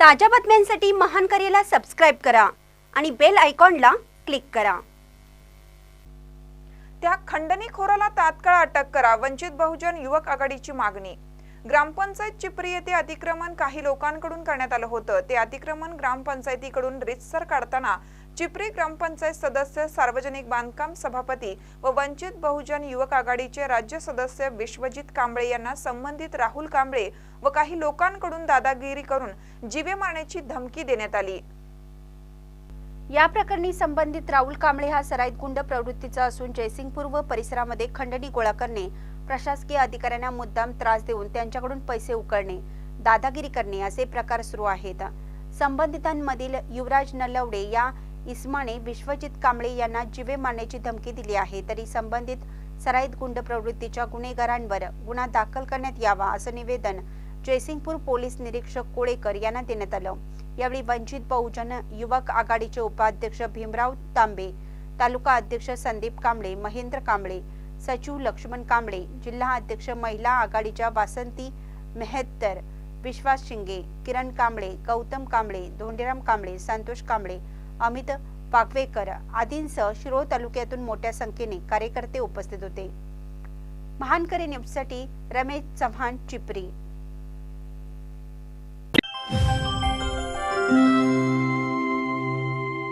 ताज्या बातम्यांसाठी महान करेला सबस्क्राईब करा आणि बेल आयकॉनला क्लिक करा. त्या खंडणीखोराला तात्काळ अटक करा वंचित बहुजन युवक आघाडीची मागणी. ग्रामपंचायत चिपरी येथे अतिक्रमण काही लोकांकडून करण्यात आलं होतं. ते अतिक्रमण ग्रामपंचायतीकडून रितसर काढताना चिपरी ग्रामपंचायत सदस्य सार्वजनिक बांधकाम सभापती व वंचित बहुजन युवक आघाडीचे राज्य सदस्य विश्वजित कांबळे यांना संबंधित राहुल कांबळे व काही लोकांकडून दादागिरी करून जीवे मारण्याची धमकी देण्यात आली. या प्रकरणी संबंधित राहुल कांबळे हा सराईत गुंड प्रवृत्तीचा असून जयसिंगपूर व परिसरामध्ये खंडणी गोळा करणे प्रशासकीय अधिकाऱ्यांना मुद्दाम त्रास देऊन त्यांच्याकडून पैसे उकळणे दादागिरी करणे असे प्रकार सुरू आहेत. संबंधितांमधील युवराज नलवडे या इस्माने विश्वजित कांबळे यांना जीवे मारण्याची धमकी दिली आहे. तरी संबंधित सराईत गुंड प्रवृत्तीच्या गुन्हेगारांवर गुन्हा दाखल करण्यात यावा असं निवेदन जयसिंगपूर पोलीस निरीक्षक कोळेकर यांना देण्यात आलं. यावेळी वंचित बहुजन युवक आघाडीचे उपाध्यक्ष भीमराव तांबे तालुका अध्यक्ष संदीप कांबळे महेंद्र कांबळे सचिव लक्ष्मण कांबळे जिल्हा अध्यक्ष महिला आघाडीच्या वासंती मेहत्तर विश्वास शिंगे किरण कांबळे गौतम कांबळे धोंडीराम कांबळे संतोष कांबळे अमित पाकवेकर आदींसह शिरोळ तालुक्यातून मोठ्या संख्येने कार्यकर्ते उपस्थित होते. महानकरी न्यूजसाठी रमेश चव्हाण चिपरी